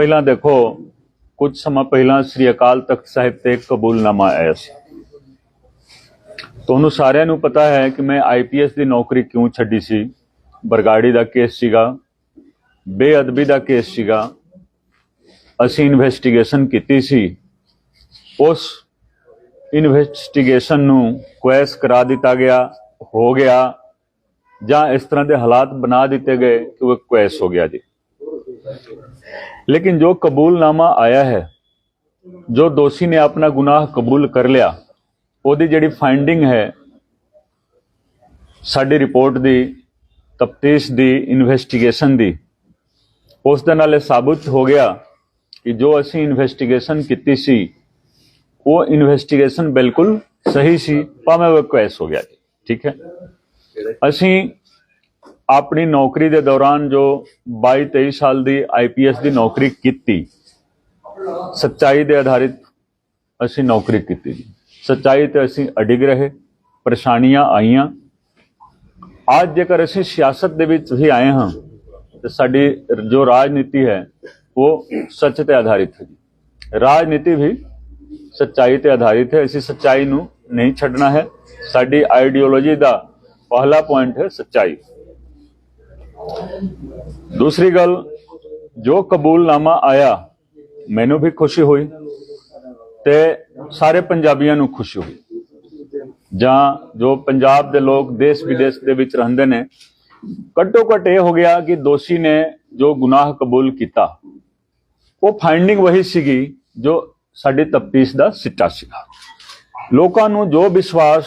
ਪਹਿਲਾਂ ਦੇਖੋ, ਕੁਝ ਸਮਾਂ ਪਹਿਲਾਂ ਸ੍ਰੀ ਅਕਾਲ ਤਖਤ ਸਾਹਿਬ ਤੇ ਕਬੂਲਨਾਮਾ ਆਇਆ ਸੀ। ਤੁਹਾਨੂੰ ਸਾਰਿਆਂ ਨੂੰ ਪਤਾ ਹੈ ਕਿ ਮੈਂ ਆਈਪੀਐਸ ਦੀ ਨੌਕਰੀ ਕਿਉਂ ਛੱਡੀ ਸੀ? ਬਰਗਾੜੀ ਦਾ ਕੇਸ ਸੀਗਾ, ਬੇਅਦਬੀ ਦਾ ਕੇਸ ਸੀਗਾ, ਅਸੀਂ ਇਨਵੈਸਟੀਗੇਸ਼ਨ ਕੀਤੀ ਸੀ। ਉਸ ਇਨਵੈਸਟੀਗੇਸ਼ਨ ਨੂੰ ਕੁਐਸ ਕਰਾ ਦਿੱਤਾ ਗਿਆ, ਹੋ ਗਿਆ, ਜਾਂ ਇਸ ਤਰ੍ਹਾਂ ਦੇ ਹਾਲਾਤ ਬਣਾ ਦਿੱਤੇ ਗਏ ਕਿ ਉਹ ਕੁਐਸ ਹੋ ਗਿਆ ਜੀ। लेकिन जो कबूलनामा आया है जो दोषी ने अपना गुनाह कबूल कर लिया ਉਹਦੀ ਜਿਹੜੀ ਫਾਈਂਡਿੰਗ ਹੈ ਸਾਡੀ ਰਿਪੋਰਟ ਦੀ ਤਫਤੀਸ਼ ਦੀ ਇਨਵੈਸਟੀਗੇਸ਼ਨ ਦੀ ਉਸ ਦੇ ਨਾਲ ਇਹ ਸਾਬਤ ਹੋ ਗਿਆ ਕਿ ਜੋ ਅਸੀਂ ਇਨਵੈਸਟੀਗੇਸ਼ਨ ਕੀਤੀ ਸੀ ਉਹ ਇਨਵੈਸਟੀਗੇਸ਼ਨ ਬਿਲਕੁਲ ਸਹੀ ਸੀ ਭਾਵੇਂ ਉਹ ਕੁਐਸ ਹੋ ਗਿਆ ਜੀ ਠੀਕ ਹੈ ਅਸੀਂ ਆਪਣੀ ਨੌਕਰੀ ਦੇ ਦੌਰਾਨ ਜੋ 22 23 ਸਾਲ ਦੀ ਆਈਪੀਐਸ ਦੀ ਨੌਕਰੀ ਕੀਤੀ, ਸੱਚਾਈ ਦੇ ਆਧਾਰਿਤ ਅਸੀਂ ਨੌਕਰੀ ਕੀਤੀ ਜੀ। ਸੱਚਾਈ ਤੇ ਅਸੀਂ ਅਡਿਗ ਰਹੇ, ਪਰੇਸ਼ਾਨੀਆਂ ਆਈਆਂ। ਅੱਜ ਜੇਕਰ ਅਸੀਂ ਸਿਆਸਤ ਦੇ ਵਿੱਚ ਵੀ ਆਏ ਹਾਂ, ਤੇ ਸਾਡੀ ਜੋ ਰਾਜਨੀਤੀ ਹੈ, ਉਹ ਸੱਚ ਤੇ ਆਧਾਰਿਤ ਹੈ ਜੀ। ਰਾਜਨੀਤੀ ਵੀ ਸੱਚਾਈ ਤੇ ਆਧਾਰਿਤ ਹੈ, ਅਸੀਂ ਸੱਚਾਈ ਨੂੰ ਨਹੀਂ ਛੱਡਣਾ ਹੈ। ਸਾਡੀ ਆਈਡੀਓਲੋਜੀ ਦਾ ਪਹਿਲਾ ਪੁਆਇੰਟ ਹੈ ਸੱਚਾਈ। ਦੂਸਰੀ ਗੱਲ, ਜੋ ਕਬੂਲਨਾਮਾ ਆਇਆ, ਮੈਨੂੰ ਵੀ ਖੁਸ਼ੀ ਹੋਈ ਤੇ ਸਾਰੇ ਪੰਜਾਬੀਆਂ ਨੂੰ ਖੁਸ਼ੀ ਹੋਈ। ਜਾਂ ਜੋ ਪੰਜਾਬ ਦੇ ਲੋਕ ਦੇਸ਼ ਵਿਦੇਸ਼ ਦੇ ਵਿੱਚ ਰਹਿੰਦੇ ਨੇ ਘੱਟੋ ਘੱਟ ਇਹ ਹੋ ਗਿਆ ਕਿ ਦੋਸ਼ੀ ਨੇ ਜੋ ਗੁਨਾਹ ਕਬੂਲ ਕੀਤਾ, ਉਹ ਫਾਈਂਡਿੰਗ ਵਹੀ ਸੀਗੀ ਜੋ ਸਾਡੀ ਤਫਤੀਸ਼ ਦਾ ਸਿੱਟਾ ਸੀਗਾ। ਲੋਕਾਂ ਨੂੰ ਜੋ ਵਿਸ਼ਵਾਸ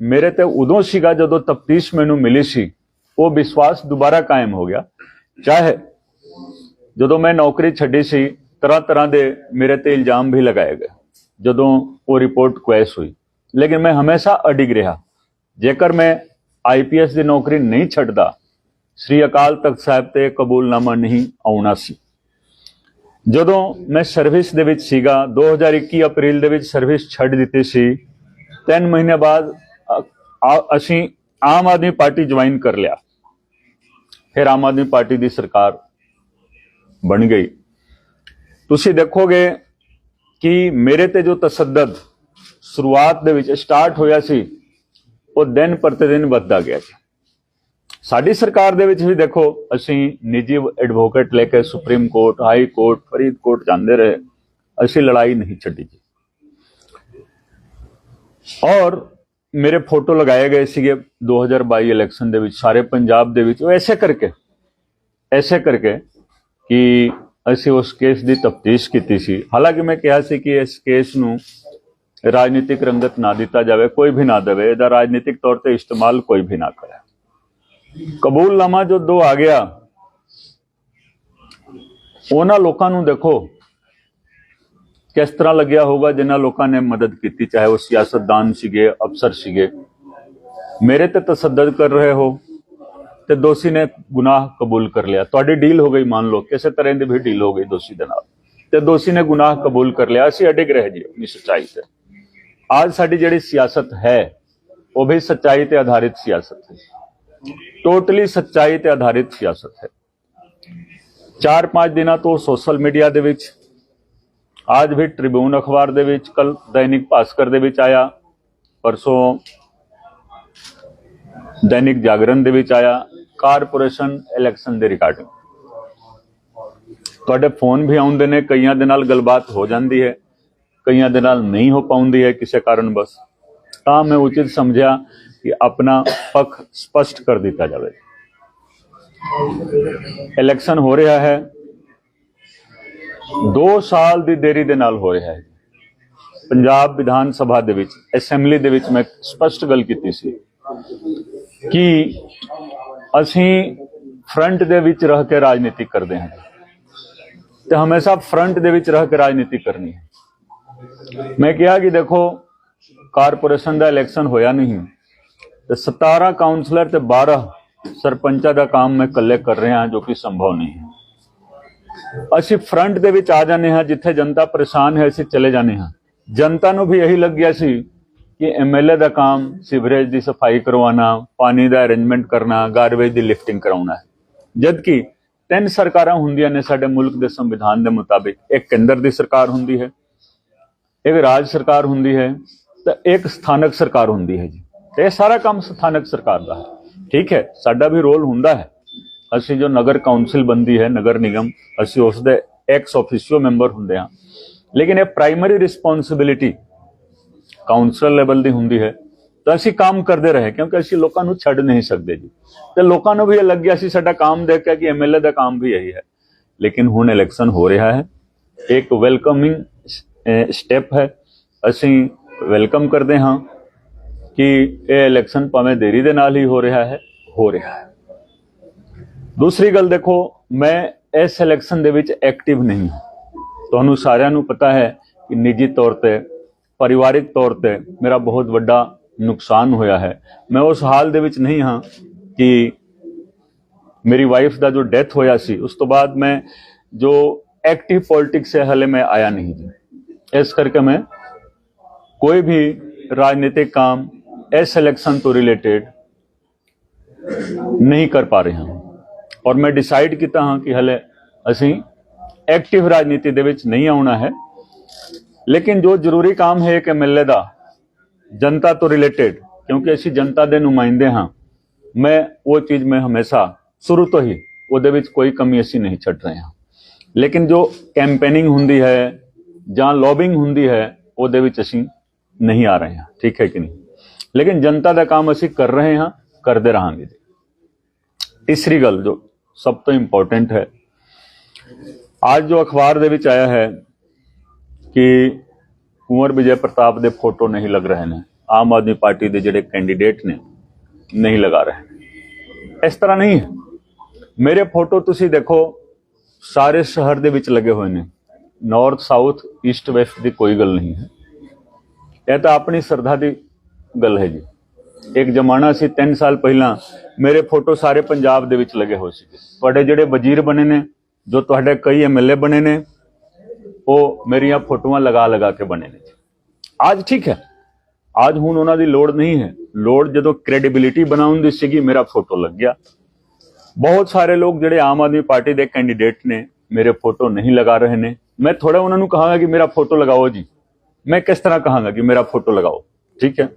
ਮੇਰੇ ਤੇ ਉਦੋਂ ਸੀਗਾ ਜਦੋਂ ਤਫਤੀਸ਼ ਮੈਨੂੰ ਮਿਲੀ ਸੀ ਉਹ ਵਿਸ਼ਵਾਸ ਦੁਬਾਰਾ ਕਾਇਮ ਹੋ ਗਿਆ। ਚਾਹੇ ਜਦੋਂ ਮੈਂ ਨੌਕਰੀ ਛੱਡੀ ਸੀ ਤਰ੍ਹਾਂ ਤਰ੍ਹਾਂ ਦੇ ਮੇਰੇ ਤੇ ਇਲਜ਼ਾਮ ਵੀ ਲਗਾਏ ਗਏ, ਜਦੋਂ ਉਹ ਰਿਪੋਰਟ ਕੁਐਸ ਹੋਈ। ਲੇਕਿਨ ਮੈਂ ਹਮੇਸ਼ਾ ਅਡਿਗ ਰਿਹਾ। ਜੇਕਰ ਮੈਂ ਆਈਪੀਐਸ ਦੀ ਨੌਕਰੀ ਨਹੀਂ ਛੱਡਦਾ, ਸ੍ਰੀ ਅਕਾਲ ਤਖਤ ਸਾਹਿਬ ਤੇ ਕਬੂਲਨਾਮਾ ਨਹੀਂ ਆਉਣਾ ਸੀ। ਜਦੋਂ ਮੈਂ ਸਰਵਿਸ ਦੇ ਵਿੱਚ ਸੀਗਾ 2021 ਅਪ੍ਰੈਲ ਦੇ ਵਿੱਚ ਸਰਵਿਸ ਛੱਡ ਦਿੱਤੀ ਸੀ 3 ਮਹੀਨੇ ਬਾਅਦ ਅਸੀਂ ਆਮ ਆਦਮੀ ਪਾਰਟੀ ਜੁਆਇਨ ਕਰ ਲਿਆ। ਫਿਰ ਆਮ ਆਦਮੀ ਪਾਰਟੀ ਦੀ ਸਰਕਾਰ ਬਣ ਗਈ। ਤੁਸੀਂ ਦੇਖੋਗੇ ਕਿ ਮੇਰੇ ਤੇ ਜੋ ਤਸੱਦਦ ਸ਼ੁਰੂਆਤ ਦੇ ਵਿੱਚ ਸਟਾਰਟ ਹੋਇਆ ਸੀ, ਉਹ ਦਿਨ ਪ੍ਰਤੀ ਦਿਨ ਵੱਧਦਾ ਗਿਆ ਜੀ ਸਾਡੀ ਸਰਕਾਰ ਦੇ ਵਿੱਚ ਵੀ ਦੇਖੋ, ਅਸੀਂ ਨਿੱਜੀ ਐਡਵੋਕੇਟ ਲੈ ਕੇ supreme court, high court Faridkot ਜਾਂਦੇ ਰਹੇ। ਅਸੀਂ ਲੜਾਈ ਨਹੀਂ ਛੱਡੀ ਜੀ। ਔਰ ਮੇਰੇ ਫੋਟੋ ਲਗਾਏ ਗਏ ਸੀਗੇ 2022 ਇਲੈਕਸ਼ਨ ਦੇ ਵਿੱਚ, ਸਾਰੇ ਪੰਜਾਬ ਦੇ ਵਿੱਚ, ਉਹ ਐਸੇ ਕਰਕੇ ਐਸੇ ਕਰਕੇ ਕਿ ਅਸੀਂ ਉਸ ਕੇਸ ਦੀ ਤਫਤੀਸ਼ ਕੀਤੀ ਸੀ। ਹਾਲਾਂਕਿ ਮੈਂ ਕਿਹਾ ਸੀ ਕਿ ਇਸ ਕੇਸ ਨੂੰ ਰਾਜਨੀਤਿਕ ਰੰਗਤ ਨਾ ਦਿੱਤਾ ਜਾਵੇ, ਕੋਈ ਵੀ ਨਾ ਦੇਵੇ। ਇਹਦਾ ਰਾਜਨੀਤਿਕ ਤੌਰ ਤੇ ਇਸਤੇਮਾਲ ਕੋਈ ਵੀ ਨਾ ਕਰੇ। ਕਬੂਲਨਾਮਾ ਜੋ ਦੋ ਆ ਗਿਆ, ਉਹਨਾਂ ਲੋਕਾਂ ਨੂੰ ਦੇਖੋ ਕਿਸ ਤਰ੍ਹਾਂ ਲੱਗਿਆ ਹੋਊਗਾ ਜਿਨ੍ਹਾਂ ਲੋਕਾਂ ਨੇ ਮਦਦ ਕੀਤੀ? ਚਾਹੇ ਉਹ ਸਿਆਸਤਦਾਨ ਸੀਗੇ, ਅਫਸਰ ਸੀਗੇ। ਮੇਰੇ ਤੇ ਤਸੱਦਦ ਕਰ ਰਹੇ ਹੋ ਤੇ ਦੋਸ਼ੀ ਨੇ ਗੁਨਾਹ ਕਬੂਲ ਕਰ ਲਿਆ। ਤੁਹਾਡੀ ਡੀਲ ਹੋ ਗਈ ਮੰਨ ਲਓ, ਕਿਸੇ ਤਰ੍ਹਾਂ ਦੀ ਵੀ ਡੀਲ ਹੋ ਗਈ ਦੋਸ਼ੀ ਦੇ ਨਾਲ। ਤੇ ਦੋਸ਼ੀ ਨੇ ਗੁਨਾਹ ਕਬੂਲ ਕਰ ਲਿਆ। ਅਸੀਂ ਅਡਿਗ ਰਹੇ ਜੀ ਆਪਣੀ ਸੱਚਾਈ ਤੇ। ਅੱਜ ਸਾਡੀ ਜਿਹੜੀ ਸਿਆਸਤ ਹੈ, ਉਹ ਵੀ ਸੱਚਾਈ ਤੇ ਆਧਾਰਿਤ ਸਿਆਸਤ ਹੈ। ਟੋਟਲੀ ਸੱਚਾਈ ਤੇ ਆਧਾਰਿਤ ਸਿਆਸਤ ਹੈ। 4-5 ਦਿਨਾਂ ਤੋਂ ਸੋਸ਼ਲ ਮੀਡੀਆ ਦੇ ਵਿੱਚ ਅੱਜ ਵੀ ਟ੍ਰਿਬਿਊਨ ਅਖਬਾਰ ਦੇ ਵਿੱਚ ਕੱਲ ਦੈਨਿਕ ਭਾਸਕਰ ਦੇ ਵਿੱਚ ਆਇਆ ਪਰਸੋਂ ਦੈਨਿਕ ਜਾਗਰਣ ਦੇ ਵਿੱਚ ਆਇਆ ਕਾਰਪੋਰੇਸ਼ਨ ਇਲੈਕਸ਼ਨ ਦੇ ਰਿਗਾਰਡਿੰਗ ਤੁਹਾਡੇ ਫੋਨ ਵੀ ਆਉਂਦੇ ਨੇ ਕਈਆਂ ਦੇ ਨਾਲ ਗੱਲਬਾਤ ਹੋ ਜਾਂਦੀ ਹੈ ਕਈਆਂ ਦੇ ਨਾਲ ਨਹੀਂ ਹੋ ਪਾਉਂਦੀ ਹੈ ਕਿਸੇ ਕਾਰਨ ਬਸ ਤਾਂ ਮੈਂ ਉਚਿਤ ਸਮਝਿਆ ਕਿ ਆਪਣਾ ਪੱਖ ਸਪਸ਼ਟ ਕਰ ਦਿੱਤਾ ਜਾਵੇ ਇਲੈਕਸ਼ਨ ਹੋ ਰਿਹਾ ਹੈ 2 ਸਾਲ ਦੀ ਦੇਰੀ ਦੇ ਨਾਲ ਹੋ ਰਿਹਾ ਹੈ ਪੰਜਾਬ ਵਿਧਾਨ ਸਭਾ ਦੇ ਵਿੱਚ, ਅਸੈਂਬਲੀ ਦੇ ਵਿੱਚ ਮੈਂ ਸਪਸ਼ਟ ਗੱਲ ਕੀਤੀ ਸੀ ਕਿ ਅਸੀਂ ਫਰੰਟ ਦੇ ਵਿੱਚ ਰਹਿ ਕੇ ਰਾਜਨੀਤੀ ਕਰਦੇ ਹਾਂ ਤੇ ਹਮੇਸ਼ਾ ਫਰੰਟ ਦੇ ਵਿੱਚ ਰਹਿ ਕੇ ਰਾਜਨੀਤੀ ਕਰਨੀ ਹੈ। ਮੈਂ ਕਿਹਾ ਕਿ ਦੇਖੋ, ਕਾਰਪੋਰੇਸ਼ਨ ਦਾ ਇਲੈਕਸ਼ਨ ਹੋਇਆ ਨਹੀਂ। ਤੇ 17 ਕਾਉਂਸਲਰ ਤੇ 12 ਸਰਪੰਚਾਂ ਦਾ ਕੰਮ ਮੈਂ ਇਕੱਲੇ ਕਰ ਰਿਹਾ ਜੋ ਕਿ ਸੰਭਵ ਨਹੀਂ ਹੈ। ਅਸੀਂ ਫਰੰਟ ਦੇ ਵਿੱਚ ਆ ਜਾਂਦੇ ਹਾਂ, ਜਿੱਥੇ ਜਨਤਾ ਪਰੇਸ਼ਾਨ ਹੈ, ਅਸੀਂ ਚਲੇ ਜਾਂਦੇ ਹਾਂ। ਜਨਤਾ ਨੂੰ ਵੀ ਇਹੀ ਲੱਗਿਆ ਸੀ ਕਿ ਐਮਐਲਏ ਦਾ ਕੰਮ, ਸੀਵਰੇਜ ਦੀ ਸਫ਼ਾਈ ਕਰਵਾਉਣਾ, ਪਾਣੀ ਦਾ ਅਰੇਂਜਮੈਂਟ ਕਰਨਾ ਗਾਰਬੇਜ ਦੀ ਲਿਫਟਿੰਗ ਕਰਾਉਣਾ ਹੈ। ਜਦ ਕਿ ਤਿੰਨ ਸਰਕਾਰਾਂ ਹੁੰਦੀਆਂ ਨੇ ਸਾਡੇ ਮੁਲਕ ਦੇ ਸੰਵਿਧਾਨ ਦੇ ਮੁਤਾਬਿਕ। ਇੱਕ ਕੇਂਦਰ ਦੀ ਸਰਕਾਰ ਹੁੰਦੀ ਹੈ, ਇੱਕ ਰਾਜ ਸਰਕਾਰ ਹੁੰਦੀ ਹੈ, ਤੇ ਇੱਕ ਸਥਾਨਕ ਸਰਕਾਰ ਹੁੰਦੀ ਹੈ ਜੀ। ਤੇ ਇਹ ਸਾਰਾ ਕੰਮ ਸਥਾਨਕ ਸਰਕਾਰ ਦਾ ਹੈ। ਠੀਕ ਹੈ, ਸਾਡਾ ਵੀ ਰੋਲ ਹੁੰਦਾ ਹੈ। ਅਸੀਂ ਜੋ ਨਗਰ ਕਾਉਂਸਲ ਬੰਦੀ ਹੈ, ਨਗਰ ਨਿਗਮ, ਅਸੀਂ ਉਸ ਦੇ ਐਕਸ ਆਫੀਸੀਓ ਮੈਂਬਰ ਹੁੰਦੇ ਹਾਂ। ਲੇਕਿਨ ਇਹ ਪ੍ਰਾਇਮਰੀ ਰਿਸਪੌਂਸਿਬਿਲਿਟੀ ਕਾਉਂਸਲ ਲੈਵਲ ਦੀ ਹੁੰਦੀ ਹੈ। ਤਾਂ ਅਸੀਂ ਕੰਮ ਕਰਦੇ ਰਹੇ, ਕਿਉਂਕਿ ਅਸੀਂ ਲੋਕਾਂ ਨੂੰ ਛੱਡ ਨਹੀਂ ਸਕਦੇ ਜੀ। ਤੇ ਲੋਕਾਂ ਨੂੰ ਵੀ ਇਹ ਲੱਗਿਆ ਸੀ, ਸਾਡਾ ਕੰਮ ਦੇਖ ਕੇ ਕਿ ਐਮਐਲਏ ਦਾ ਕੰਮ ਵੀ ਇਹੀ ਹੈ। ਲੇਕਿਨ ਹੁਣ ਇਲੈਕਸ਼ਨ ਹੋ ਰਿਹਾ ਹੈ। ਇੱਕ ਵੈਲਕਮਿੰਗ ਸਟੈਪ ਹੈ। ਅਸੀਂ ਵੈਲਕਮ ਕਰਦੇ ਹਾਂ ਕਿ ਇਹ ਇਲੈਕਸ਼ਨ ਭਾਵੇਂ ਦੇਰੀ ਦੇ ਨਾਲ ਹੀ ਹੋ ਰਿਹਾ ਹੈ, ਹੋ ਰਿਹਾ ਹੈ। ਦੂਸਰੀ ਗੱਲ ਦੇਖੋ, ਮੈਂ ਇਸ ਇਲੈਕਸ਼ਨ ਦੇ ਵਿੱਚ ਐਕਟਿਵ ਨਹੀਂ ਹਾਂ। ਤੁਹਾਨੂੰ ਸਾਰਿਆਂ ਨੂੰ ਪਤਾ ਹੈ ਕਿ ਨਿੱਜੀ ਤੌਰ ਤੇ, ਪਰਿਵਾਰਿਕ ਤੌਰ ਤੇ ਮੇਰਾ ਬਹੁਤ ਵੱਡਾ ਨੁਕਸਾਨ ਹੋਇਆ ਹੈ। ਮੈਂ ਉਸ ਹਾਲ ਦੇ ਵਿੱਚ ਨਹੀਂ ਹਾਂ ਕਿ ਮੇਰੀ ਵਾਈਫ ਦਾ ਜੋ ਡੈਥ ਹੋਇਆ ਸੀ, ਉਸ ਤੋਂ ਬਾਅਦ ਮੈਂ ਜੋ ਐਕਟਿਵ ਪੋਲਿਟਿਕਸ ਹੈ, ਹਲੇ ਮੈਂ ਆਇਆ ਨਹੀਂ ਜੀ। ਇਸ ਕਰਕੇ ਮੈਂ ਕੋਈ ਵੀ ਰਾਜਨੀਤਿਕ ਕੰਮ ਇਸ ਇਲੈਕਸ਼ਨ ਤੋਂ ਰਿਲੇਟਡ ਨਹੀਂ ਕਰ ਪਾ ਰਿਹਾ। ਔਰ ਮੈਂ ਡਿਸਾਈਡ ਕੀਤਾ ਹਾਂ ਕਿ ਹਲੇ ਅਸੀਂ ਐਕਟਿਵ ਰਾਜਨੀਤੀ ਦੇ ਵਿੱਚ ਨਹੀਂ ਆਉਣਾ ਹੈ। ਲੇਕਿਨ ਜੋ ਜ਼ਰੂਰੀ ਕੰਮ ਹੈ ਇੱਕ ਐਮਐਲਏ ਦਾ, ਜਨਤਾ ਤੋਂ ਰਿਲੇਟਡ ਕਿਉਂਕਿ ਅਸੀਂ ਜਨਤਾ ਦੇ ਨੁਮਾਇੰਦੇ ਹਾਂ, ਮੈਂ ਉਹ ਚੀਜ਼ ਮੈਂ ਹਮੇਸ਼ਾ ਸ਼ੁਰੂ ਤੋਂ ਹੀ ਉਹਦੇ ਵਿੱਚ ਕੋਈ ਕਮੀ ਅਸੀਂ ਨਹੀਂ ਛੱਡ ਰਹੇ ਹਾਂ। ਲੇਕਿਨ ਜੋ ਕੈਂਪੇਨਿੰਗ ਹੁੰਦੀ ਹੈ ਜਾਂ ਲੌਬਿੰਗ ਹੁੰਦੀ ਹੈ, ਉਹਦੇ ਵਿੱਚ ਅਸੀਂ ਨਹੀਂ ਆ ਰਹੇ ਹਾਂ। ਠੀਕ ਹੈ ਕਿ ਨਹੀਂ? ਲੇਕਿਨ ਜਨਤਾ ਦਾ ਕੰਮ ਅਸੀਂ ਕਰ ਰਹੇ ਹਾਂ, ਕਰਦੇ ਰਹਾਂਗੇ ਜੀ। ਤੀਸਰੀ ਗੱਲ ਜੋ ਸਭ ਤੋਂ ਇੰਪੋਰਟੈਂਟ ਹੈ। ਅੱਜ ਜੋ ਅਖਬਾਰ ਦੇ ਵਿੱਚ ਆਇਆ ਹੈ ਕਿ ਕੁੰਵਰ ਵਿਜੇ ਪ੍ਰਤਾਪ ਦੇ ਫੋਟੋ ਨਹੀਂ ਲੱਗ ਰਹੇ ਨੇ, ਆਮ ਆਦਮੀ ਪਾਰਟੀ ਦੇ ਜਿਹੜੇ ਕੈਂਡੀਡੇਟ ਨੇ, ਨਹੀਂ ਲਗਾ ਰਹੇ ਇਸ ਤਰ੍ਹਾਂ ਨਹੀਂ ਮੇਰੇ ਫੋਟੋ ਤੁਸੀਂ ਦੇਖੋ, ਸਾਰੇ ਸ਼ਹਿਰ ਦੇ ਵਿੱਚ ਲੱਗੇ ਹੋਏ ਨੇ। ਨਾਰਥ ਸਾਊਥ ਈਸਟ ਵੈਸਟ ਦੀ ਕੋਈ ਗੱਲ ਨਹੀਂ ਹੈ। ਇਹ ਤਾਂ ਆਪਣੀ ਸਰਦਾ ਦੀ ਗੱਲ ਹੈ ਜੀ। ਇੱਕ ਜ਼ਮਾਨਾ ਸੀ 3 ਸਾਲ ਪਹਿਲਾਂ, ਮੇਰੇ ਫੋਟੋ ਸਾਰੇ ਪੰਜਾਬ ਦੇ ਵਿੱਚ ਲੱਗੇ ਹੋਏ ਸੀ ਤੁਹਾਡੇ ਜਿਹੜੇ ਵਜ਼ੀਰ ਬਣੇ ਨੇ, ਜੋ ਤੁਹਾਡੇ ਕਈ ਐਮਐਲਏ ਬਣੇ ਨੇ, ਉਹ ਮੇਰੀਆਂ ਫੋਟੋਆਂ ਲਗਾ ਲਗਾ ਕੇ ਬਣੇ ਨੇ ਅੱਜ ਠੀਕ ਹੈ। ਅੱਜ ਹੁਣ ਉਹਨਾਂ ਦੀ ਲੋੜ ਨਹੀਂ ਹੈ। ਲੋੜ ਜਦੋਂ ਕ੍ਰੈਡੀਬਿਲਿਟੀ ਬਣਾਉਣ ਦੀ ਸੀਗੀ, ਮੇਰਾ ਫੋਟੋ ਲੱਗ ਗਿਆ। ਬਹੁਤ ਸਾਰੇ ਲੋਕ ਜਿਹੜੇ ਆਮ ਆਦਮੀ ਪਾਰਟੀ ਦੇ ਕੈਂਡੀਡੇਟ ਨੇ, ਮੇਰੇ ਫੋਟੋ ਨਹੀਂ ਲਗਾ ਰਹੇ ਨੇ। ਮੈਂ ਥੋੜਾ ਉਹਨਾਂ ਨੂੰ ਕਹਾਂਗਾ ਕਿ ਮੇਰਾ ਫੋਟੋ ਲਗਾਓ ਜੀ। ਮੈਂ ਕਿਸ ਤਰ੍ਹਾਂ ਕਹਾਂਗਾ ਕਿ ਮੇਰਾ ਫੋਟੋ ਲਗਾਓ? ਠੀਕ ਹੈ।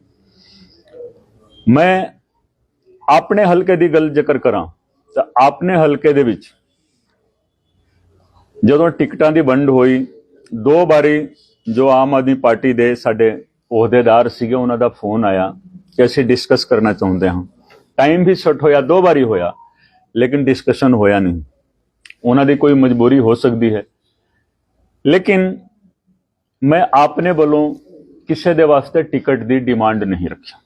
ਮੈਂ ਆਪਣੇ ਹਲਕੇ ਦੀ ਗੱਲ ਜ਼ਿਕਰ ਕਰਾਂ ਤਾਂ ਆਪਣੇ ਹਲਕੇ ਦੇ ਵਿੱਚ ਜਦੋਂ ਟਿਕਟਾਂ ਦੀ ਵੰਡ ਹੋਈ, ਦੋ ਵਾਰੀ ਜੋ ਆਮ ਆਦਮੀ ਪਾਰਟੀ ਦੇ ਸਾਡੇ ਅਹੁਦੇਦਾਰ ਸੀਗੇ, ਉਹਨਾਂ ਦਾ ਫੋਨ ਆਇਆ ਕਿ ਅਸੀਂ ਡਿਸਕਸ ਕਰਨਾ ਚਾਹੁੰਦੇ ਹਾਂ। ਟਾਈਮ ਵੀ ਸ਼ਾਰਟ ਹੋਇਆ, ਦੋ ਵਾਰੀ ਹੋਇਆ, ਲੇਕਿਨ ਡਿਸਕਸ਼ਨ ਹੋਇਆ ਨਹੀਂ। ਉਹਨਾਂ ਦੀ ਕੋਈ ਮਜਬੂਰੀ ਹੋ ਸਕਦੀ ਹੈ। ਲੇਕਿਨ ਮੈਂ ਆਪਣੇ ਵੱਲੋਂ ਕਿਸੇ ਦੇ ਵਾਸਤੇ ਟਿਕਟ ਦੀ ਡਿਮਾਂਡ ਨਹੀਂ ਰੱਖਿਆ।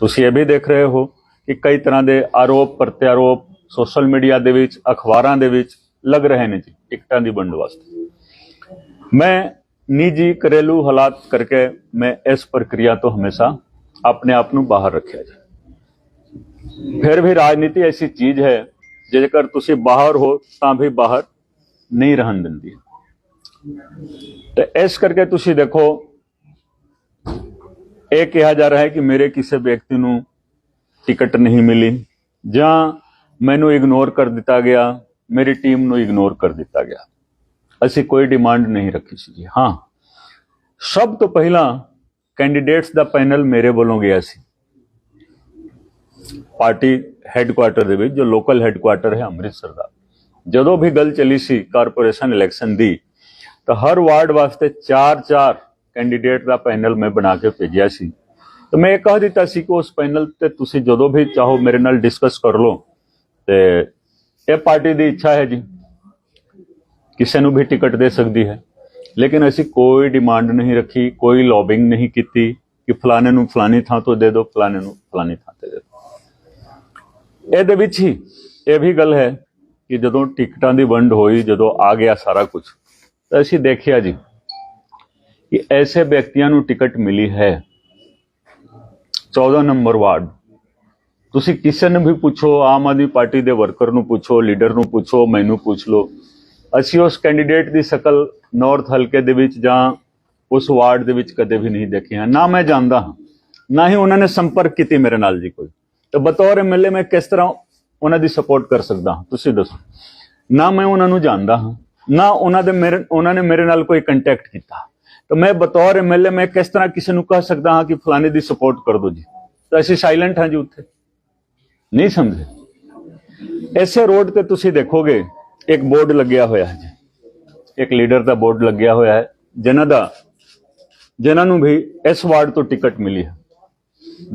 ਤੁਸੀਂ ਇਹ ਵੀ ਦੇਖ ਰਹੇ ਹੋ ਕਿ ਕਈ ਤਰ੍ਹਾਂ ਦੇ ਆਰੋਪ, ਪ੍ਰਤਿਆਰੋਪ ਸੋਸ਼ਲ ਮੀਡੀਆ ਦੇ ਵਿੱਚ, ਅਖਬਾਰਾਂ ਦੇ ਵਿੱਚ ਲੱਗ ਰਹੇ ਨੇ ਜੀ, ਟਿਕਟਾਂ ਦੀ ਵੰਡ ਵਾਸਤੇ। ਮੈਂ ਨਿੱਜੀ ਘਰੇਲੂ ਹਾਲਾਤ ਕਰਕੇ ਮੈਂ ਇਸ ਪ੍ਰਕਿਰਿਆ ਤੋਂ ਹਮੇਸ਼ਾ ਆਪਣੇ ਆਪ ਨੂੰ ਬਾਹਰ ਰੱਖਿਆ ਜੀ। ਫਿਰ ਵੀ ਰਾਜਨੀਤੀ ਐਸੀ ਚੀਜ਼ ਹੈ, ਜੇਕਰ ਤੁਸੀਂ ਬਾਹਰ ਹੋ ਤਾਂ ਵੀ ਬਾਹਰ ਨਹੀਂ ਰਹਿਣ ਦਿੰਦੀ। ਤੇ ਇਸ ਕਰਕੇ ਤੁਸੀਂ ਦੇਖੋ ਇਹ ਕਿਹਾ ਜਾ ਰਿਹਾ ਹੈ ਕਿ ਮੇਰੇ ਕਿਸੇ ਵਿਅਕਤੀ ਨੂੰ ਟਿਕਟ ਨਹੀਂ ਮਿਲੀ ਜਾਂ ਮੈਨੂੰ ਇਗਨੋਰ ਕਰ ਦਿੱਤਾ ਗਿਆ, ਮੇਰੀ ਟੀਮ ਨੂੰ ਇਗਨੋਰ ਕਰ ਦਿੱਤਾ ਗਿਆ। ਅਸੀਂ ਕੋਈ ਡਿਮਾਂਡ ਨਹੀਂ ਰੱਖੀ ਸੀ ਹਾਂ, ਸਭ ਤੋਂ ਪਹਿਲਾਂ ਕੈਂਡੀਡੇਟਸ ਦਾ ਪੈਨਲ ਮੇਰੇ ਵੱਲੋਂ ਗਿਆ ਸੀ। ਪਾਰਟੀ ਹੈੱਡਕੁਆਟਰ ਦੇ ਵਿੱਚ, ਜੋ ਲੋਕਲ ਹੈੱਡਕੁਆਟਰ ਹੈ ਅੰਮ੍ਰਿਤਸਰ ਦਾ। ਜਦੋਂ ਵੀ ਗੱਲ ਚੱਲੀ ਸੀ ਕਾਰਪੋਰੇਸ਼ਨ ਇਲੈਕਸ਼ਨ ਦੀ, ਤਾਂ ਹਰ ਵਾਰਡ ਵਾਸਤੇ 4-4 ਕੈਂਡੀਡੇਟ ਦਾ ਪੈਨਲ ਮੈਂ ਬਣਾ ਕੇ ਭੇਜਿਆ ਸੀ। ਤਾਂ ਮੈਂ ਇਹ ਕਹਿ ਦਿੱਤਾ ਸੀ ਕਿ ਉਸ ਪੈਨਲ ਤੇ ਤੁਸੀਂ ਜਦੋਂ ਵੀ ਚਾਹੋ ਮੇਰੇ ਨਾਲ ਡਿਸਕਸ ਕਰ ਲਓ। ਤੇ ਇਹ ਪਾਰਟੀ ਦੀ ਇੱਛਾ ਹੈ ਜੀ। ਕਿਸੇ ਨੂੰ ਵੀ ਟਿਕਟ ਦੇ ਸਕਦੀ ਹੈ। ਲੇਕਿਨ ਅਸੀਂ ਕੋਈ ਡਿਮਾਂਡ ਨਹੀਂ ਰੱਖੀ, ਕੋਈ ਲੌਬਿੰਗ ਨਹੀਂ ਕੀਤੀ ਕਿ ਫਲਾਣੇ ਨੂੰ ਫਲਾਣੀ ਥਾਂ ਤੋਂ ਦੇ ਦਿਓ, ਫਲਾਣੇ ਨੂੰ ਫਲਾਣੀ ਥਾਂ ਤੇ ਦੇ ਦਿਓ। ਇਹਦੇ ਵਿੱਚ ਹੀ ਇਹ ਵੀ ਗੱਲ ਹੈ ਕਿ ਜਦੋਂ ਟਿਕਟਾਂ ਦੀ ਵੰਡ ਹੋਈ, ਜਦੋਂ ਆ ਗਿਆ ਸਾਰਾ ਕੁਝ ਤਾਂ ਅਸੀਂ ਦੇਖਿਆ ਜੀ ਕਿ ਐਸੇ ਵਿਅਕਤੀਆਂ ਨੂੰ ਟਿਕਟ ਮਿਲੀ ਹੈ। 14 ਨੰਬਰ ਵਾਰਡ। ਤੁਸੀਂ ਕਿਸੇ ਨੂੰ ਵੀ ਪੁੱਛੋ, ਆਮ ਆਦਮੀ ਪਾਰਟੀ ਦੇ ਵਰਕਰ ਨੂੰ ਪੁੱਛੋ, ਲੀਡਰ ਨੂੰ ਪੁੱਛੋ, ਮੈਨੂੰ ਪੁੱਛ ਲਓ। ਅਸੀਂ ਉਸ ਕੈਂਡੀਡੇਟ ਦੀ ਸ਼ਕਲ ਨਾਰਥ ਹਲਕੇ ਦੇ ਵਿੱਚ ਜਾਂ ਉਸ ਵਾਰਡ ਦੇ ਵਿੱਚ ਕਦੇ ਵੀ ਨਹੀਂ ਦੇਖੀ ਹੈ। ਨਾ ਮੈਂ ਜਾਣਦਾ ਹਾਂ, ਨਾ ਹੀ ਉਹਨਾਂ ਨੇ ਸੰਪਰਕ ਕੀਤੀ ਮੇਰੇ ਨਾਲ ਜੀ ਕੋਈ। ਤਾਂ ਬਤੌਰ ਐਮਐਲਏ ਮੈਂ ਕਿਸ ਤਰ੍ਹਾਂ ਉਹਨਾਂ ਦੀ ਸਪੋਰਟ ਕਰ ਸਕਦਾ ਹਾਂ, ਤੁਸੀਂ ਦੱਸੋ। ਨਾ ਮੈਂ ਉਹਨਾਂ ਨੂੰ ਜਾਣਦਾ ਹਾਂ, ਨਾ ਉਹਨਾਂ ਦੇ ਮੇਰੇ, ਉਹਨਾਂ ਨੇ ਮੇਰੇ ਨਾਲ ਕੋਈ ਕੰਟੈਕਟ ਕੀਤਾ। ਤਾਂ ਮੈਂ ਬਤੌਰ ਐਮਐਲਏ ਮੈਂ ਕਿਸ ਤਰ੍ਹਾਂ ਕਿਸੇ ਨੂੰ ਕਹਿ ਸਕਦਾ ਹਾਂ ਕਿ ਫਲਾਣੇ ਦੀ ਸਪੋਰਟ ਕਰ ਦਿਓ ਜੀ? ਤਾਂ ਅਸੀਂ ਸਾਇਲੈਂਟ ਹਾਂ ਜੀ ਉੱਥੇ। ਨਹੀਂ ਸਮਝੇ। ਐਸੇ ਰੋਡ ਤੇ ਤੁਸੀਂ ਦੇਖੋਗੇ, ਇੱਕ ਬੋਰਡ ਲੱਗਿਆ ਹੋਇਆ ਹੈ ਜੀ। ਇੱਕ ਲੀਡਰ ਦਾ ਬੋਰਡ ਲੱਗਿਆ ਹੋਇਆ ਹੈ, ਜਿਨ੍ਹਾਂ ਦਾ ਜਿਨ੍ਹਾਂ ਨੂੰ ਵੀ ਇਸ ਵਾਰਡ ਤੋਂ ਟਿਕਟ ਮਿਲੀ ਹੈ।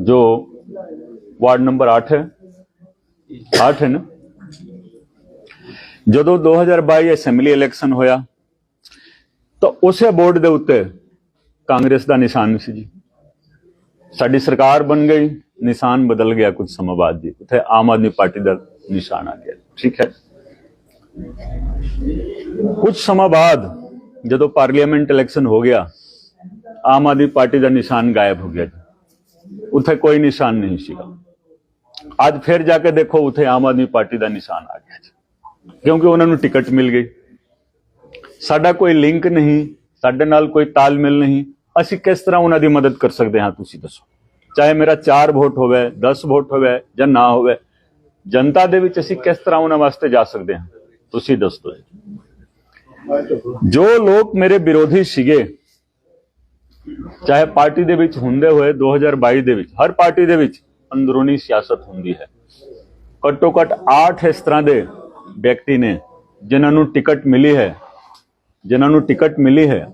ਜੋ ਵਾਰਡ ਨੰਬਰ 8 ਹੈ। 8 ਹੈ ਨਾ। ਜਦੋਂ 2022 ਅਸੈਂਬਲੀ ਇਲੈਕਸ਼ਨ ਹੋਇਆ ਤਾਂ ਉਸੇ ਬੋਰਡ ਦੇ ਉੱਤੇ ਕਾਂਗਰਸ ਦਾ ਨਿਸ਼ਾਨ ਸੀ ਜੀ। ਸਾਡੀ ਸਰਕਾਰ ਬਣ ਗਈ, ਨਿਸ਼ਾਨ ਬਦਲ ਗਿਆ ਕੁਝ ਸਮਾਂ ਬਾਅਦ ਜੀ। ਉੱਥੇ ਆਮ ਆਦਮੀ ਪਾਰਟੀ ਦਾ ਨਿਸ਼ਾਨ ਆ ਗਿਆ। ਠੀਕ ਹੈ। ਕੁਝ ਸਮਾਂ ਬਾਅਦ ਜਦੋਂ ਪਾਰਲੀਮੈਂਟ ਇਲੈਕਸ਼ਨ ਹੋ ਗਿਆ, ਆਮ ਆਦਮੀ ਪਾਰਟੀ ਦਾ ਨਿਸ਼ਾਨ ਗਾਇਬ ਹੋ ਗਿਆ ਜੀ। ਉੱਥੇ ਕੋਈ ਨਿਸ਼ਾਨ ਨਹੀਂ ਸੀਗਾ। ਅੱਜ ਫਿਰ ਜਾ ਕੇ ਦੇਖੋ, ਉੱਥੇ ਆਮ ਆਦਮੀ ਪਾਰਟੀ ਦਾ ਨਿਸ਼ਾਨ ਆ ਗਿਆ ਜੀ। ਕਿਉਂਕਿ ਉਹਨਾਂ ਨੂੰ ਟਿਕਟ ਮਿਲ ਗਈ। ਸਾਡਾ ਕੋਈ ਲਿੰਕ ਨਹੀਂ, ਸਾਡੇ ਨਾਲ ਕੋਈ ਤਾਲਮੇਲ ਨਹੀਂ। ਅਸੀਂ ਕਿਸ ਤਰ੍ਹਾਂ ਉਹਨਾਂ ਦੀ ਮਦਦ ਕਰ ਸਕਦੇ ਹਾਂ, ਤੁਸੀਂ ਦੱਸੋ। ਚਾਹੇ ਮੇਰਾ 4 ਵੋਟ ਹੋਵੇ 10 ਵੋਟ ਹੋਵੇ ਜਾਂ ਨਾ ਹੋਵੇ, ਜਨਤਾ ਦੇ ਵਿੱਚ ਅਸੀਂ ਕਿਸ ਤਰ੍ਹਾਂ ਉਹਨਾਂ ਵਾਸਤੇ ਜਾ ਸਕਦੇ ਹਾਂ, ਤੁਸੀਂ ਦੱਸ ਦੱਸੋ ਜੋ ਲੋਕ ਮੇਰੇ ਵਿਰੋਧੀ ਸੀਗੇ, ਚਾਹੇ ਪਾਰਟੀ ਦੇ ਵਿੱਚ ਹੁੰਦੇ ਹੋਏ 2022 ਦੇ ਵਿੱਚ, ਹਰ ਪਾਰਟੀ ਦੇ ਵਿੱਚ ਅੰਦਰੂਨੀ ਸਿਆਸਤ ਹੁੰਦੀ ਹੈ। ਘੱਟੋ ਘੱਟ 8 ਇਸ ਤਰ੍ਹਾਂ ਦੇ ਵਿਅਕਤੀ ਨੇ, ਜਿਨ੍ਹਾਂ ਨੂੰ ਟਿਕਟ ਮਿਲੀ ਹੈ। ਜਿਨ੍ਹਾਂ ਨੂੰ ਟਿਕਟ ਮਿਲੀ ਹੈ,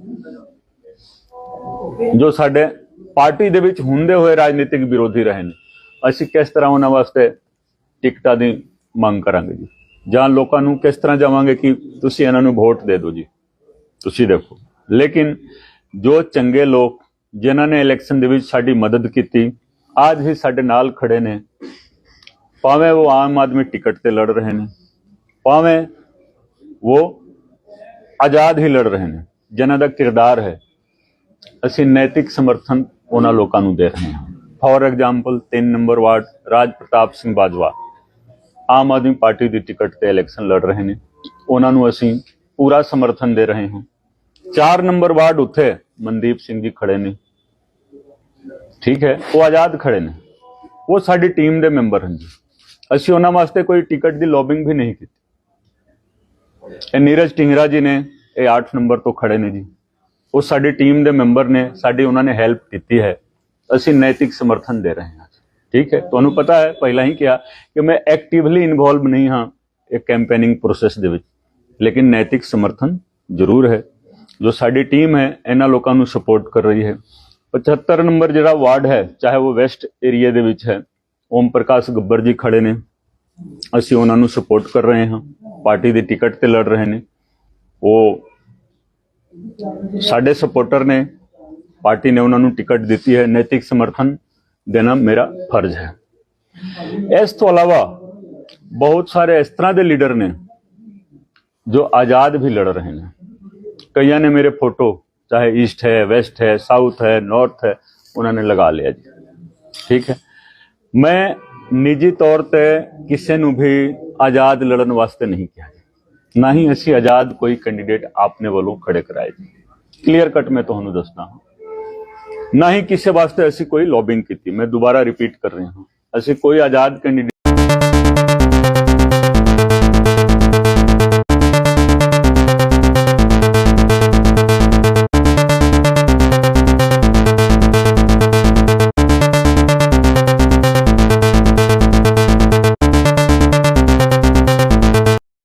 ਜੋ ਸਾਡੇ ਪਾਰਟੀ ਦੇ ਵਿੱਚ ਹੁੰਦੇ ਹੋਏ ਰਾਜਨੀਤਿਕ ਵਿਰੋਧੀ ਰਹੇ ਨੇ, ਅਸੀਂ ਕਿਸ ਤਰ੍ਹਾਂ ਉਹਨਾਂ ਵਾਸਤੇ ਟਿਕਟਾਂ ਦੀ ਮੰਗ ਕਰਾਂਗੇ ਜੀ? ਜਾਂ ਲੋਕਾਂ ਨੂੰ ਕਿਸ ਤਰ੍ਹਾਂ ਜਾਵਾਂਗੇ ਕਿ ਤੁਸੀਂ ਇਹਨਾਂ ਨੂੰ ਵੋਟ ਦੇ ਦਿਓ ਜੀ? ਤੁਸੀਂ ਦੇਖੋ। ਲੇਕਿਨ ਜੋ ਚੰਗੇ ਲੋਕ ਜਿਨ੍ਹਾਂ ਨੇ ਇਲੈਕਸ਼ਨ ਦੇ ਵਿੱਚ ਸਾਡੀ ਮਦਦ ਕੀਤੀ ਅੱਜ ਹੀ ਸਾਡੇ ਨਾਲ ਖੜੇ ਨੇ, ਭਾਵੇਂ ਉਹ ਆਮ ਆਦਮੀ ਟਿਕਟ ਤੇ ਲੜ ਰਹੇ ਨੇ, ਭਾਵੇਂ ਉਹ ਆਜ਼ਾਦ ਹੀ ਲੜ ਰਹੇ ਨੇ, ਜਿਨ੍ਹਾਂ ਦਾ ਕਿਰਦਾਰ ਹੈ। ਅਸੀਂ ਨੈਤਿਕ ਸਮਰਥਨ ਉਹਨਾਂ ਲੋਕਾਂ ਨੂੰ ਦੇ ਰਹੇ ਹਾਂ। For example 3 number ward, Raj Pratap Singh Bajwa. Aam Aadmi party the ticket ਤੇ ਇਲੈਕਸ਼ਨ ਲੜ ਰਹੇ ਨੇ। ਉਹਨਾਂ ਨੂੰ ਅਸੀਂ ਪੂਰਾ ਸਮਰਥਨ ਦੇ ਰਹੇ ਹਾਂ। 4 ਨੰਬਰ ਵਾਰਡ ਉੱਥੇ ਮਨਦੀਪ ਸਿੰਘ ਜੀ ਖੜੇ ਨੇ। ਠੀਕ ਹੈ, ਉਹ ਆਜ਼ਾਦ ਖੜੇ ਨੇ। ਉਹ ਸਾਡੀ ਟੀਮ ਦੇ ਮੈਂਬਰ ਹਨ ਜੀ। ਅਸੀਂ ਉਹਨਾਂ ਵਾਸਤੇ ਕੋਈ ਟਿਕਟ ਦੀ ਲੌਬਿੰਗ ਵੀ ਨਹੀਂ ਕੀਤੀ। ਇਹ ਨੀਰਜ ਟਿੰਗਰਾ ਜੀ ਨੇ ਇਹ 8 ਨੰਬਰ ਤੋਂ ਖੜੇ ਨੇ ਜੀ। ਉਹ ਸਾਡੀ ਟੀਮ ਦੇ ਮੈਂਬਰ ਨੇ, ਸਾਡੀ ਉਹਨਾਂ ਨੇ ਹੈਲਪ ਕੀਤੀ ਹੈ। ਅਸੀਂ ਨੈਤਿਕ ਸਮਰਥਨ ਦੇ ਰਹੇ ਹਾਂ। ਠੀਕ ਹੈ? ਤੁਹਾਨੂੰ ਪਤਾ ਹੈ, ਪਹਿਲਾਂ ਹੀ ਕਿਹਾ ਕਿ ਮੈਂ ਐਕਟਿਵਲੀ ਇਨਵੋਲਵ ਨਹੀਂ ਹਾਂ ਇਹ ਕੈਂਪੇਨਿੰਗ ਪ੍ਰੋਸੈਸ ਦੇ ਵਿੱਚ। ਲੇਕਿਨ ਨੈਤਿਕ ਸਮਰਥਨ ਜ਼ਰੂਰ ਹੈ। ਜੋ ਸਾਡੀ ਟੀਮ ਹੈ, ਇਹਨਾਂ ਲੋਕਾਂ ਨੂੰ ਸਪੋਰਟ ਕਰ ਰਹੀ ਹੈ। 75 ਨੰਬਰ ਜਿਹੜਾ ਵਾਰਡ ਹੈ, ਚਾਹੇ ਉਹ ਵੈਸਟ ਏਰੀਆ ਦੇ ਵਿੱਚ ਹੈ, ਓਮ ਪ੍ਰਕਾਸ਼ ਗੱਬਰ ਜੀ ਖੜੇ ਨੇ। ਅਸੀਂ ਉਹਨਾਂ ਨੂੰ ਸਪੋਰਟ ਕਰ ਰਹੇ ਹਾਂ। ਪਾਰਟੀ ਦੀ ਟਿਕਟ ਤੇ ਲੜ ਰਹੇ ਨੇ ਉਹ ਸਾਡੇ ਸਪੋਰਟਰ ਨੇ ਪਾਰਟੀ ਨੇ ਉਹਨਾਂ ਨੂੰ ਟਿਕਟ ਦਿੱਤੀ ਹੈ ਨੈਤਿਕ ਸਮਰਥਨ ਦੇਣਾ ਮੇਰਾ ਫਰਜ਼ ਹੈ ਇਸ ਤੋਂ ਇਲਾਵਾ ਬਹੁਤ ਸਾਰੇ ਇਸ ਤਰ੍ਹਾਂ ਦੇ ਲੀਡਰ ਨੇ ਜੋ ਆਜ਼ਾਦ ਵੀ ਲੜ ਰਹੇ ਨੇ ਕਈਆਂ ਨੇ ਮੇਰੇ ਫੋਟੋ ਚਾਹੇ ਈਸਟ ਹੈ ਵੈਸਟ ਹੈ ਸਾਊਥ ਹੈ ਨਾਰਥ ਹੈ ਉਹਨਾਂ ਨੇ ਲਗਾ ਲਿਆ ਜੀ ਠੀਕ ਹੈ ਮੈਂ ਨਿੱਜੀ ਤੌਰ ਤੇ ਕਿਸੇ ਨੂੰ ਵੀ ਆਜ਼ਾਦ ਲੜਨ ਵਾਸਤੇ ਨਹੀਂ ਕਿਹਾ ਜੀ। ਨਾ ਹੀ ਅਸੀਂ ਆਜ਼ਾਦ ਕੋਈ ਕੈਂਡੀਡੇਟ ਆਪਣੇ ਵੱਲੋਂ ਖੜੇ ਕਰਾਏ ਜੀ ਕਲੀਅਰ ਕੱਟ ਮੈਂ ਤੁਹਾਨੂੰ ਦੱਸਦਾ ਹਾਂ। ਨਾ ਹੀ ਕਿਸੇ ਵਾਸਤੇ ਅਸੀਂ ਕੋਈ ਲੌਬਿੰਗ ਕੀਤੀ। ਮੈਂ ਦੁਬਾਰਾ ਰਿਪੀਟ ਕਰ ਰਿਹਾ ਹਾਂ। ਅਸੀਂ ਕੋਈ ਆਜ਼ਾਦ ਕੈਂਡੀਡੇਟ